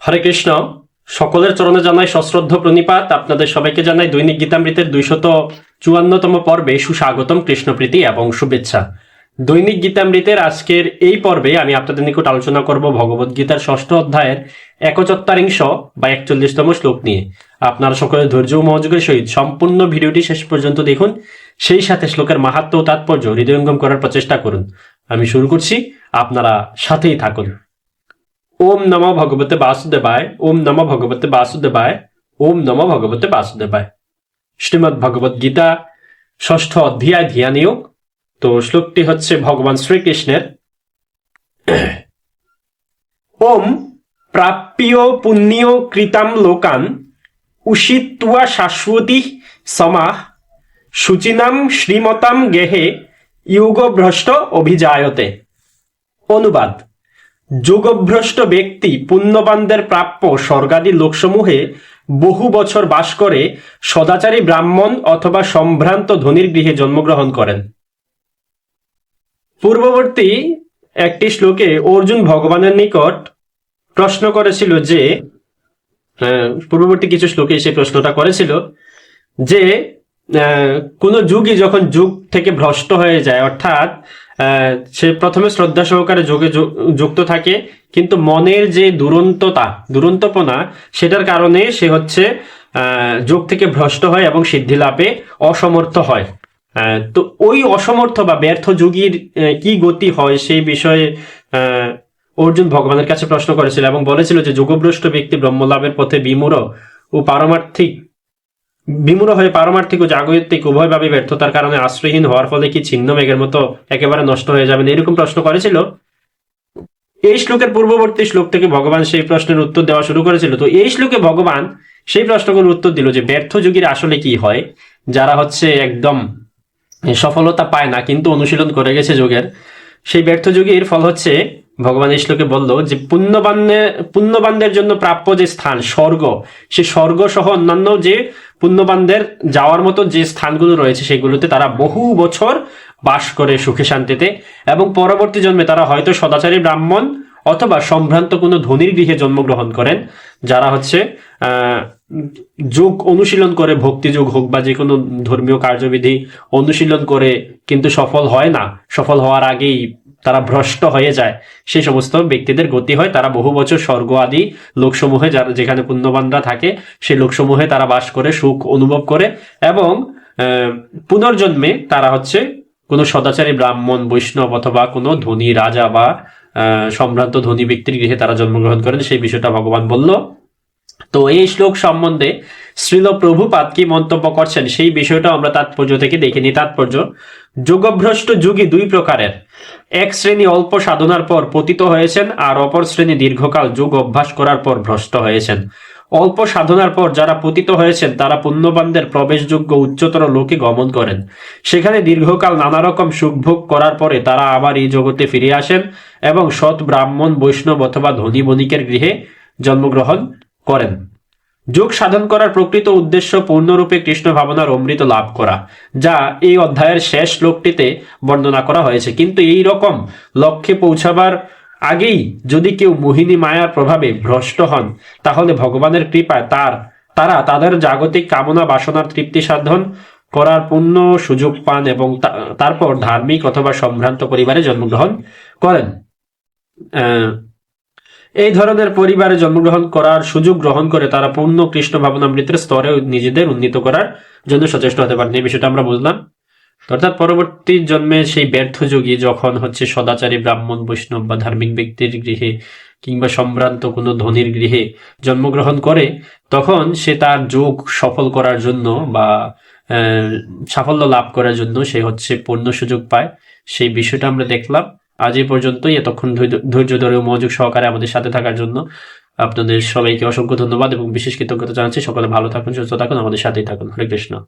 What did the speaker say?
হরে কৃষ্ণ। সকলের চরণে জানাই সশ্রদ্ধ প্রণিপাত। আপনাদের সবাইকে জানাই দৈনিক গীতামৃতের দুইশত চুয়ান্নতম পর্বে সুস্বাগতম কৃষ্ণপ্রীতি এবং শুভেচ্ছা। দৈনিক গীতামৃতের আজকের এই পর্বে আমি আপনাদের নিকট আলোচনা করব ভগবত গীতার ষষ্ঠ অধ্যায়ের একচত্তারিংশ বা একচল্লিশতম শ্লোক নিয়ে। আপনারা সকলে ধৈর্য ও মনোযোগের সহিত সম্পূর্ণ ভিডিওটি শেষ পর্যন্ত দেখুন। সেই সাথে শ্লোকের মাহাত্ম ও তাৎপর্য হৃদয়ঙ্গম করার প্রচেষ্টা করুন। আমি শুরু করছি। আপনারা সাথেই থাকুন। ওম নম ভগবতে বাসুদেবায়, ওম নম ভগবতে বাসুদেবায়, ওম নম ভগবতে বাসুদেবায়। শ্রীমদ ভগবত গীতা ষষ্ঠ অধ্যায় ধ্যানীয় তো শ্লোকটি হচ্ছে ভগবান শ্রীকৃষ্ণের। ওম প্রাপ্য পুণ্য কৃতাম লোকান, উষিত্বা শাশ্বতী সমাহ শুচিনাম শ্রীমতাম গেহে ইউগভ্রষ্ট অভিজায়তে। অনুবাদ। যোগভ্রষ্ট ব্যক্তি পুণ্যবানদের প্রাপ্য স্বর্গাদি লোকসমূহে বহু বছর বাস করে সদাচারী ব্রাহ্মণ অথবা সম্ভ্রান্ত ধনির গৃহে জন্মগ্রহণ করেন। পূর্ববর্তী একটি শ্লোকে অর্জুন ভগবানের নিকট প্রশ্ন করেছিল যে আহ, পূর্ববর্তী কিছু শ্লোকে সে প্রশ্নটা করেছিল যে কোন যুগই যখন যুগ থেকে ভ্রষ্ট হয়ে যায় অর্থাৎ সে প্রথমে শ্রদ্ধা সহকারে যোগে যুক্ত থাকে, কিন্তু মনের যে দুরন্ততা, দুরন্তপনা, সেটার কারণে সে হচ্ছে যোগ থেকে ভ্রষ্ট হয় এবং সিদ্ধি লাভে অসমর্থ হয়। তো ওই অসমর্থ বা ব্যর্থ যুগীর কি গতি হয় সেই বিষয়ে অর্জুন ভগবানের কাছে প্রশ্ন করেছিল এবং বলেছিল যে যোগভ্রষ্ট ব্যক্তি ব্রহ্মলাভের পথে বিমূঢ় ও পারমার্থিক বিমূঢ় হয়ে পারমার্থিক ও জাগতিক উভয়ভাবে ব্যর্থতার কারণে আশ্রয়হীন হওয়ার ফলে কি ছিন্ন মেঘের মতো একেবারে নষ্ট হয়ে যাবেন এরকম প্রশ্ন করেছিল। এই শ্লোকের পূর্ববর্তী শ্লোক থেকে ভগবান সেই প্রশ্নের উত্তর দেওয়া শুরু করেছিল। তো এই শ্লোকে ভগবান সেই প্রশ্নগুলোর উত্তর দিল যে, ব্যর্থ যুগীর আসলে কি হয়? যারা হচ্ছে একদম সফলতা পায় না, কিন্তু অনুশীলন করে গেছে যোগের, সেই ব্যর্থ যুগের ফল হচ্ছে ভগবান এই শ্লোকে বলল যে পুণ্যবান্যে, পুণ্যবানদের জন্য প্রাপ্য যে স্থান, স্বর্গ, সে স্বর্গ সহ অন্যান্য যে পুণ্যবানদের যাওয়ার মতো যে স্থানগুলো রয়েছে, সেগুলোতে তারা বহু বছর বাস করে সুখে শান্তিতে এবং পরবর্তী জন্মে তারা হয়তো সদাচারী ব্রাহ্মণ অথবা সম্ভ্রান্ত কোনো ধনির গৃহে জন্মগ্রহণ করেন, যারা হচ্ছে যোগ অনুশীলন করে ভক্তিযোগ হোক বা যে কোনো ধর্মীয় কার্যবিধি অনুশীলন করে, কিন্তু সফল হয় না। সফল হওয়ার আগেই তারা ভ্রষ্ট হয়ে যায়। সেই সমস্ত ব্যক্তিদের গতি হয়, তারা বহু বছর স্বর্গ আদি লোকসমূহে যারা যেখানে পুণ্যবানরা থাকে, সেই লোকসমূহে তারা বাস করে, সুখ অনুভব করে এবং পুনর্জন্মে তারা হচ্ছে কোনো সদাচারী ব্রাহ্মণ, বৈষ্ণব অথবা কোনো ধনী রাজা বা সম্ভ্রান্ত ধনী ব্যক্তির গৃহে তারা জন্মগ্রহণ করেন, সেই বিষয়টা ভগবান বলল। তো এই শ্লোক সম্বন্ধে শ্রীল প্রভুপাদ কি মন্তব্য করছেন, সেই বিষয়টা আমরা তাৎপর্য থেকে দেখে নিই। তাৎপর্য যোগভ্রষ্ট যুগী দুই প্রকারের। এক শ্রেণি অল্প সাধনার পর পতিত হয়েছেন আর অপর শ্রেণি দীর্ঘকাল যোগ অভ্যাস করার পর ভ্রষ্ট হয়েছেন। অল্প সাধনার পর যারা পতিত হয়েছেন, তারা পুণ্যবানদের প্রবেশযোগ্য উচ্চতর লোকে গমন করেন। সেখানে দীর্ঘকাল নানা রকম সুখভোগ করার পরে তারা আবার এই জগতে ফিরে আসেন এবং সৎ ব্রাহ্মণ, বৈষ্ণব অথবা ধনী বণিকের গৃহে জন্মগ্রহণ করেন। যোগ সাধন করার প্রকৃত উদ্দেশ্য পূর্ণরূপে কৃষ্ণ ভাবনার অমৃত লাভ করা, যা এই অধ্যায়ের শেষ শ্লোকটিতে বর্ণনা করা হয়েছে। কিন্তু এই রকম লক্ষ্যে পৌঁছাবার আগেই যদি কেউ মোহিনী মায়ার প্রভাবে ভ্রষ্ট হন, তাহলে ভগবানের কৃপায় তার, তারা তাদের জাগতিক কামনা বাসনার তৃপ্তি সাধন করার পূর্ণ সুযোগ পান এবং তারপর ধার্মিক অথবা সম্ভ্রান্ত পরিবারে জন্মগ্রহণ করেন। এই ধরনের পরিবারে জন্মগ্রহণ করার সুযোগ গ্রহণ করে তারা পূর্ণ কৃষ্ণ ভাবনামৃতের স্তরে নিজেদের উন্নীত করার জন্য সচেষ্ট হতে পারেন। এই বিষয়টা আমরা বুঝলাম। অর্থাৎ পরবর্তী জন্মে সেই ব্যর্থ যোগী যখন হচ্ছে সদাচারী ব্রাহ্মণ, বৈষ্ণব বা ধার্মিক ব্যক্তির গৃহে কিংবা সম্ভ্রান্ত কোনো ধনির গৃহে জন্মগ্রহণ করে, তখন সে তার যোগ সফল করার জন্য বা সাফল্য লাভ করার জন্য সে হচ্ছে পূর্ণ সুযোগ পায়। সেই বিষয়টা আমরা দেখলাম। আজ এই পর্যন্তই। এতক্ষণ ধৈর্য- ধরে মনোযোগ সহকারে আমাদের সাথে থাকার জন্য আপনাদের সবাইকে অসংখ্য ধন্যবাদ এবং বিশেষ কৃতজ্ঞতা জানাচ্ছি। সকলে ভালো থাকুন, সুস্থ থাকুন, আমাদের সাথেই থাকুন। হরে কৃষ্ণ।